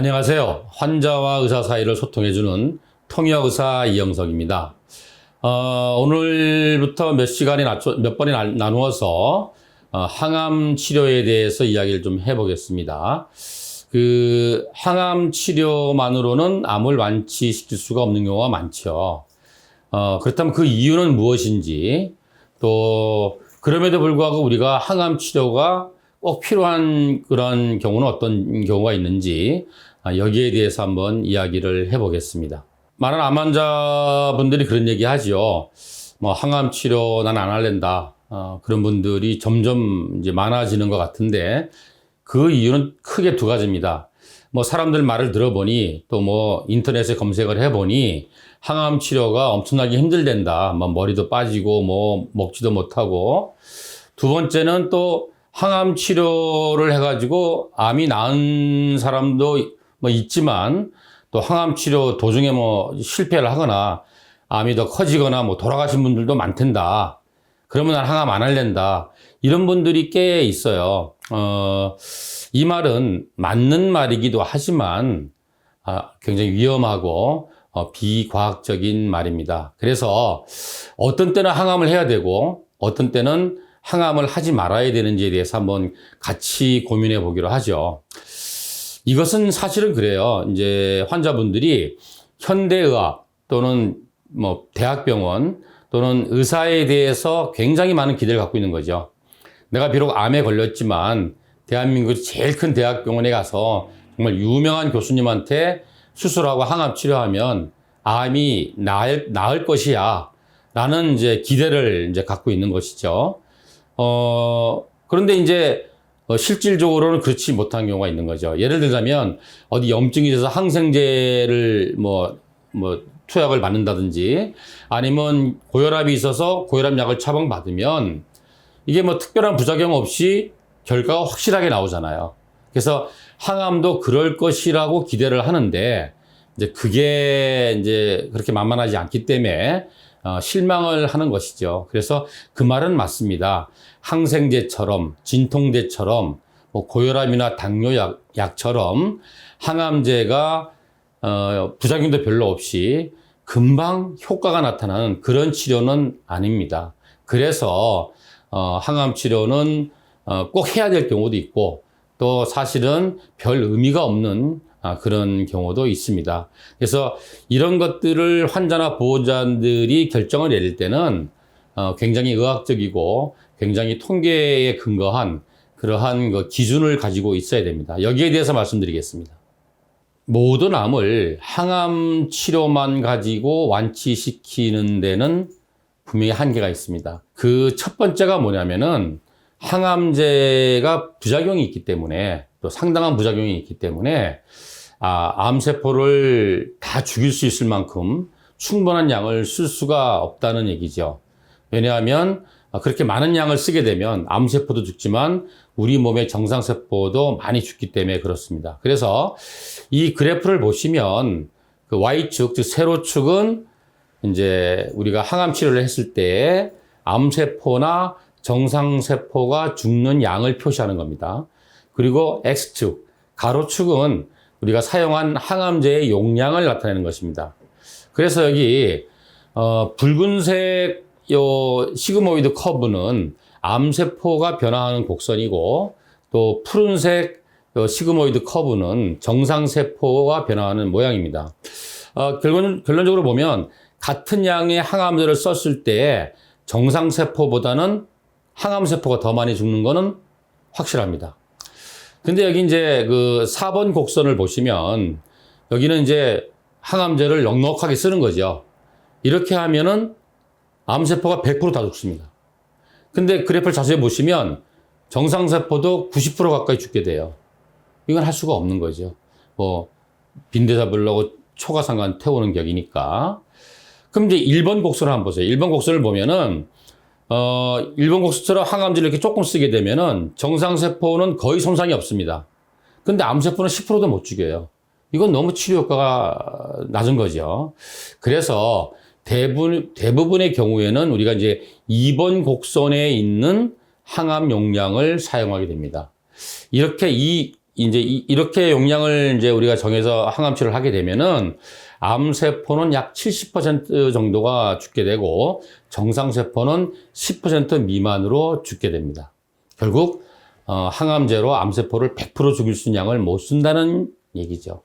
안녕하세요. 환자와 의사 사이를 소통해주는 통역의사 이영석입니다. 어, 오늘부터 몇 시간이 몇 번이 나- 나누어서 어, 항암 치료에 대해서 이야기를 좀 해보겠습니다. 그 항암 치료만으로는 암을 완치시킬 수가 없는 경우가 많죠. 어, 그렇다면 그 이유는 무엇인지 또 그럼에도 불구하고 우리가 항암 치료가 꼭 필요한 그런 경우는 어떤 경우가 있는지 아, 여기에 대해서 한번 이야기를 해보겠습니다. 많은 암 환자분들이 그런 얘기 하죠. 뭐 항암 치료 난 안 할랜다. 어, 그런 분들이 점점 이제 많아지는 것 같은데 그 이유는 크게 두 가지입니다. 뭐 사람들 말을 들어보니 또 뭐 인터넷에 검색을 해보니 항암 치료가 엄청나게 힘들댄다. 뭐 머리도 빠지고 뭐 먹지도 못하고 두 번째는 또 항암 치료를 해가지고 암이 나은 사람도 뭐 있지만 또 항암 치료 도중에 뭐 실패를 하거나 암이 더 커지거나 뭐 돌아가신 분들도 많텐다. 그러면 난 항암 안 할랜다. 이런 분들이 꽤 있어요. 어, 이 말은 맞는 말이기도 하지만 아, 굉장히 위험하고 어, 비과학적인 말입니다. 그래서 어떤 때는 항암을 해야 되고 어떤 때는 항암을 하지 말아야 되는지에 대해서 한번 같이 고민해 보기로 하죠. 이것은 사실은 그래요. 이제 환자분들이 현대의학 또는 뭐 대학병원 또는 의사에 대해서 굉장히 많은 기대를 갖고 있는 거죠. 내가 비록 암에 걸렸지만 대한민국 제일 큰 대학병원에 가서 정말 유명한 교수님한테 수술하고 항암 치료하면 암이 나을, 나을 것이야. 라는 이제 기대를 이제 갖고 있는 것이죠. 어, 그런데 이제 어, 실질적으로는 그렇지 못한 경우가 있는 거죠. 예를 들자면 어디 염증이 돼서 항생제를 뭐, 뭐, 투약을 받는다든지 아니면 고혈압이 있어서 고혈압 약을 처방받으면 이게 뭐 특별한 부작용 없이 결과가 확실하게 나오잖아요. 그래서 항암도 그럴 것이라고 기대를 하는데 이제 그게 이제 그렇게 만만하지 않기 때문에 어, 실망을 하는 것이죠. 그래서 그 말은 맞습니다. 항생제처럼 진통제처럼 뭐 고혈압이나 당뇨약 약처럼 항암제가 어, 부작용도 별로 없이 금방 효과가 나타나는 그런 치료는 아닙니다. 그래서 어, 항암 치료는 어, 꼭 해야 될 경우도 있고 또 사실은 별 의미가 없는 아, 그런 경우도 있습니다. 그래서 이런 것들을 환자나 보호자들이 결정을 내릴 때는 어, 굉장히 의학적이고 굉장히 통계에 근거한 그러한 그 기준을 가지고 있어야 됩니다. 여기에 대해서 말씀드리겠습니다. 모든 암을 항암 치료만 가지고 완치시키는 데는 분명히 한계가 있습니다. 그 첫 번째가 뭐냐면은 항암제가 부작용이 있기 때문에 또 상당한 부작용이 있기 때문에 아, 암세포를 다 죽일 수 있을 만큼 충분한 양을 쓸 수가 없다는 얘기죠. 왜냐하면 아, 그렇게 많은 양을 쓰게 되면 암세포도 죽지만 우리 몸의 정상세포도 많이 죽기 때문에 그렇습니다. 그래서 이 그래프를 보시면 그 Y축, 즉 세로축은 이제 우리가 항암 치료를 했을 때 암세포나 정상세포가 죽는 양을 표시하는 겁니다. 그리고 X축, 가로축은 우리가 사용한 항암제의 용량을 나타내는 것입니다. 그래서 여기 어, 붉은색 요 시그모이드 커브는 암세포가 변화하는 곡선이고 또 푸른색 요 시그모이드 커브는 정상세포가 변화하는 모양입니다. 어, 결론, 결론적으로 보면 같은 양의 항암제를 썼을 때 정상세포보다는 항암세포가 더 많이 죽는 거는 확실합니다. 근데 여기 이제 그 4번 곡선을 보시면 여기는 이제 항암제를 넉넉하게 쓰는 거죠. 이렇게 하면은 암세포가 100%다 죽습니다. 근데 그래프를 자세히 보시면 정상세포도 90% 가까이 죽게 돼요. 이건 할 수가 없는 거죠. 뭐, 빈대 잡으려고 초가상간 태우는 격이니까. 그럼 이제 1번 곡선을 한번 보세요. 1번 곡선을 보면은, 어, 1번 곡선처럼 항암제를 이렇게 조금 쓰게 되면은 정상세포는 거의 손상이 없습니다. 근데 암세포는 10%도 못 죽여요. 이건 너무 치료 효과가 낮은 거죠. 그래서 대부분, 대부분의 경우에는 우리가 이제 2번 곡선에 있는 항암 용량을 사용하게 됩니다. 이렇게 이 이제 이- 이렇게 용량을 이제 우리가 정해서 항암 치료를 하게 되면은 암 세포는 약 70% 정도가 죽게 되고 정상 세포는 10% 미만으로 죽게 됩니다. 결국 어, 항암제로 암 세포를 100% 죽일 수 있는 약을 못 쓴다는 얘기죠.